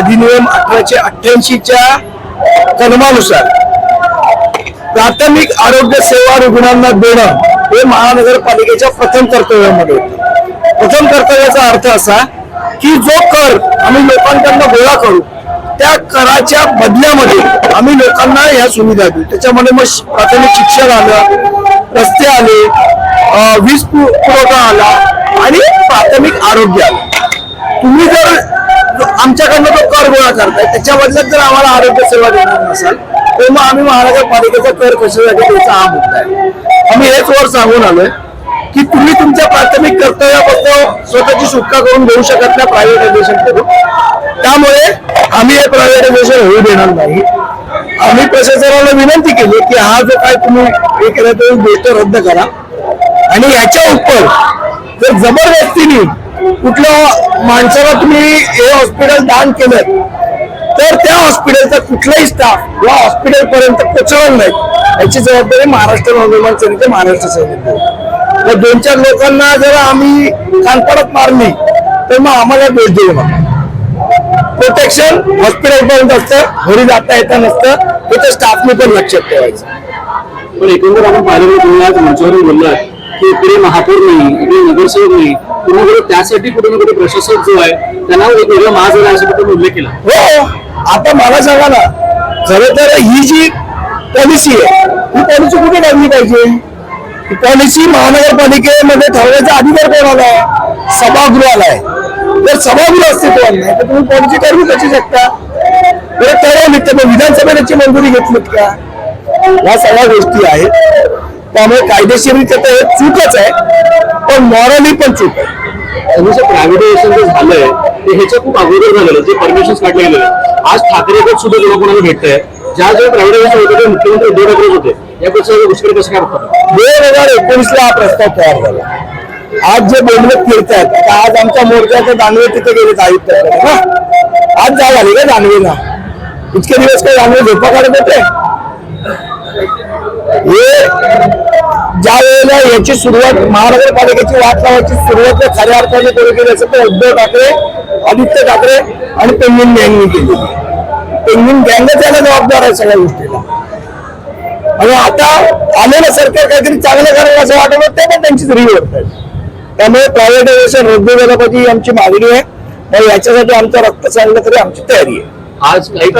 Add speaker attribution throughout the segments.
Speaker 1: अधिनियम अठराशे अठ्ठ्याऐंशीच्या कलमानुसार प्राथमिक आरोग्य सेवा रुग्णांना देणं हे महानगरपालिकेच्या प्रथम कर्तव्यामध्ये प्रथम कर्तव्याचा अर्थ असा की जो कर आम्ही लोकांकडनं गोळा करू त्या कराच्या बदल्यामध्ये आम्ही लोकांना ह्या सुविधा देऊ. त्याच्यामध्ये मग प्राथमिक शिक्षण आलं रस्ते आले वीज पुरवठा आला आणि प्राथमिक आरोग्य आलं. तुम्ही जर आमच्याकडनं तो कर गोळा करताय. त्याच्या बदल्यात जर आम्हाला आरोग्य सेवा देणार नसाल तर मग आम्ही महानगरपालिकेचा कर कशासाठी द्यायचा हा मुद्दा आहे. आम्ही हेच वर सांगून आलोय की तुम्ही तुमच्या प्राथमिक कर्तव्याबद्दल स्वतःची सुटका करून घेऊ शकत नाही प्रायव्हेटायझेशन करून. त्यामुळे आम्ही हे प्रायव्हेटायझेशन होऊ देणार नाही. आम्ही प्रशासनाला विनंती केली की हा जो काय तुम्ही हे केला तो गोष्ट रद्द करा. आणि याच्या उपर जर जबरदस्तीने कुठल्या माणसाला तुम्ही हे हॉस्पिटल दान केलं तर त्या हॉस्पिटलचा कुठलाही स्टाफ या हॉस्पिटल पर्यंत पोचवणार नाही. याची जबाबदारी महाराष्ट्र नवनिर्माण सेनेचे महाराष्ट्र सेनेचे. तर दोन चार लोकांना जर आम्ही कानपडत मारली तर मग आम्हाला दोष देऊ नका. प्रोटेक्शन हॉस्पिटल पर्यंत असतं घरी जाता येता नसतं हे स्टाफने पण लक्षात ठेवायचं.
Speaker 2: पण एकंदर आपण पाहिलं तुम्ही आज मंचावरून बोललात की इकडे महापौर नाही इकडे नगरसेवक नाही. तुम्ही त्यासाठी कुठे ना कुठे प्रशासक जो आहे त्यांना एक वेगळं महाजन आहे असं उल्लेख केला.
Speaker 1: हो आता मला सांगा ना खरं तर ही जी पॉलिसी आहे ही पॉलिसी कुठे काढली पाहिजे? ही पॉलिसी महानगरपालिकेमध्ये ठरवण्याचा अधिकार कोणाला आहे? सभागृहाला आहे. जर सभागृह अस्तित्वात नाही तर तुम्ही पॉलिसी ठरवू कशी शकता? बरं ठरवली तर मग विधानसभेने मंजुरी घेतलीत का? या सगळ्या गोष्टी आहेत. त्यामुळे कायदेशीरित्या हे चूकच आहे पण मॉरली पण चूक आहे.
Speaker 2: प्रायव्हेटायझेशन जे झालंय ते ह्याच्या खूप अगोदर झालेलं जे परमिशन काढले गेलेले आज ठाकरे गट सुद्धा जेव्हा कोणाला भेटतंय ज्या ज्या प्रायव्हेटायझेशन होते ते मुख्यमंत्री उद्धव ठाकरे होते. यापेक्षा गोष्टी कसं काय बघतात
Speaker 1: दोन हजार एकोणीस ला हा प्रस्ताव तयार झाला. आज जे बोलवत फिरतात आता आज आमच्या मोर्चाचे दानवे तिथे गेले आयुक्ताकडे ना आज जा झाली का दानवेला इतके दिवस काही दानवे झोपा काढत होते? हे ज्या वेळेला याची सुरुवात महानगरपालिकेची वाट लावायची सुरुवात खऱ्या अर्थाने कोणी केली असं तर उद्धव ठाकरे आदित्य ठाकरे आणि पेंगिन गँगनी केली. पेंगिन गँगच याला जबाबदार आहे सगळ्या गोष्टीला. आणि आता आलेलं सरकार काहीतरी चांगलं करायला असं वाटत ते पण त्यांची तरी आहेत त्यामुळे प्रायव्हेटायझेशन रद्द झालं पाहिजे आमची मागणी आहे. आणि याच्यासाठी आमचं रक्त चाललं तरी आमची तयारी आहे.
Speaker 2: आज काही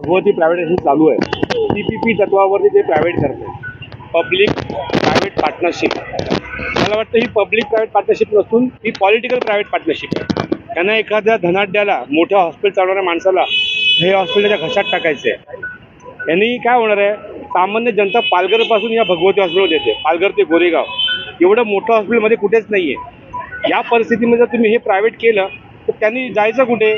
Speaker 2: तर भारतीय
Speaker 3: भगवती प्रायव्हेटायझेशन चालू आहे. पीपीपी तत्वावरती ते प्रायव्हेट करते पब्लिक प्रायव्हेट पार्टनरशिप मला वाटतं ही पब्लिक प्रायव्हेट पार्टनरशिप नसून ही पॉलिटिकल प्रायव्हेट पार्टनरशिप आहे. त्यांना एखाद्या धनाढ्याला मोठ्या हॉस्पिटल चालवणाऱ्या माणसाला हे हॉस्पिटलच्या घशात टाकायचं आहे यांनी काय होणार आहे? सामान्य जनता पालघरपासून या भगवती हॉस्पिटलमध्ये येते. पालघर ते गोरेगाव. एवढं मोठं हॉस्पिटलमध्ये कुठेच नाही आहे या परिस्थितीमध्ये जर तुम्ही हे प्रायव्हेट केलं तर त्यांनी जायचं कुठे?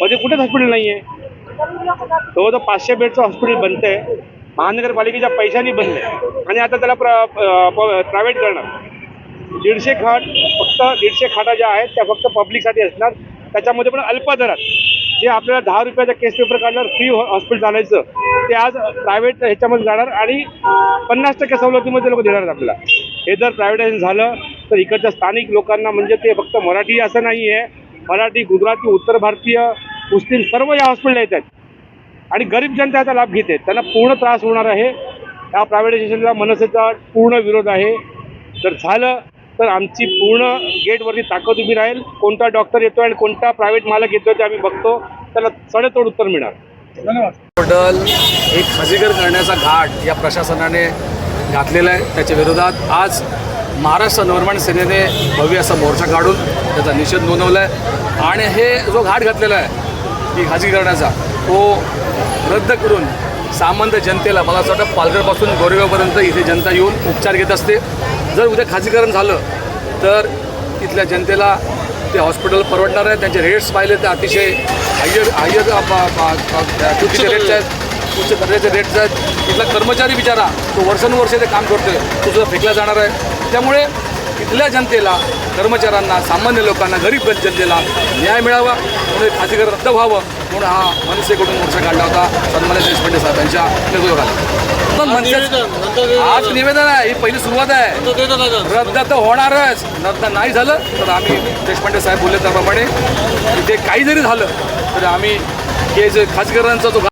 Speaker 3: म्हणजे कुठेच हॉस्पिटल नाही आहे जवळजवळ पाचशे बेडचं हॉस्पिटल बनतंय महानगरपालिकेच्या पैशांनी बनलंय. आणि आता त्याला प्रायव्हेट करणार. दीडशे खाट फक्त दीडशे खाटा ज्या आहेत त्या फक्त पब्लिकसाठी असणार. त्याच्यामध्ये पण अल्प दरात. जे आपल्याला दहा रुपयाचा केस पेपर काढणार फ्री हॉस्पिटल चालायचं ते आज प्रायव्हेट ह्याच्यामध्ये जाणार आणि पन्नास टक्के सवलतीमध्ये लोक देणार आपल्याला. हे जर प्रायव्हेटायझेशन झालं तर इकडच्या स्थानिक लोकांना म्हणजे ते फक्त मराठी असं नाही आहे मराठी गुजराती उत्तर भारतीय मुस्लिम सर्व या हॉस्पिटल येत आहेत आणि गरीब जनता याचा लाभ घेते. त्यांना पूर्ण त्रास होणार आहे. या प्रायव्हेटायझेशनला मनसेचा पूर्ण विरोध आहे. जर झालं तर आमची पूर्ण गेटवरती ताकद उभी राहील. कोणता डॉक्टर येतो आणि कोणता प्रायव्हेट मालक येतो ते आम्ही बघतो. त्याला सडेतोड उत्तर मिळणार.
Speaker 4: हॉस्पिटल एक खाजगीकर करण्याचा घाट या प्रशासनाने घातलेला आहे. त्याच्या विरोधात आज महाराष्ट्र नवनिर्माण सेनेने भव्य असा मोर्चा काढून त्याचा निषेध नोंदवला आहे आणि हे जो घाट घातलेला आहे की खाजगीकरणाचा तो रद्द करून सामान्य जनतेला मला असं वाटतं पालघरपासून गोरेगावपर्यंत इथे जनता येऊन उपचार घेत असते. जर उद्या खाजगीकरण झालं तर इथल्या जनतेला ते हॉस्पिटल परवडणार आहे त्यांचे रेट्स पाहिले तर अतिशय हायर हायर चुकीचे रेट्स आहेत. उच्च दर्जाचे रेट्स आहेत. इथला कर्मचारी बिचारा तो वर्षानुवर्षे ते काम करतोय. तो सुद्धा फेकला जाणार आहे. त्यामुळे इथल्या जनतेला कर्मचाऱ्यांना सामान्य लोकांना गरीब जनतेला न्याय मिळावा म्हणून खाजगीकरण रद्द व्हावं म्हणून हा मनसेकडून मोर्चा काढला होता. सन्मान्य देशपांडे साहेबांच्या नेतृत्वाखाली. पण मनसे आज निवेदन आहे ही पहिली सुरुवात आहे. रद्द तर होणारच. रद्द नाही झालं तर आम्ही देशपांडे साहेब बोलले त्याप्रमाणे. इथे काही जरी झालं तर आम्ही हे जे खाजगीकरणाचा जो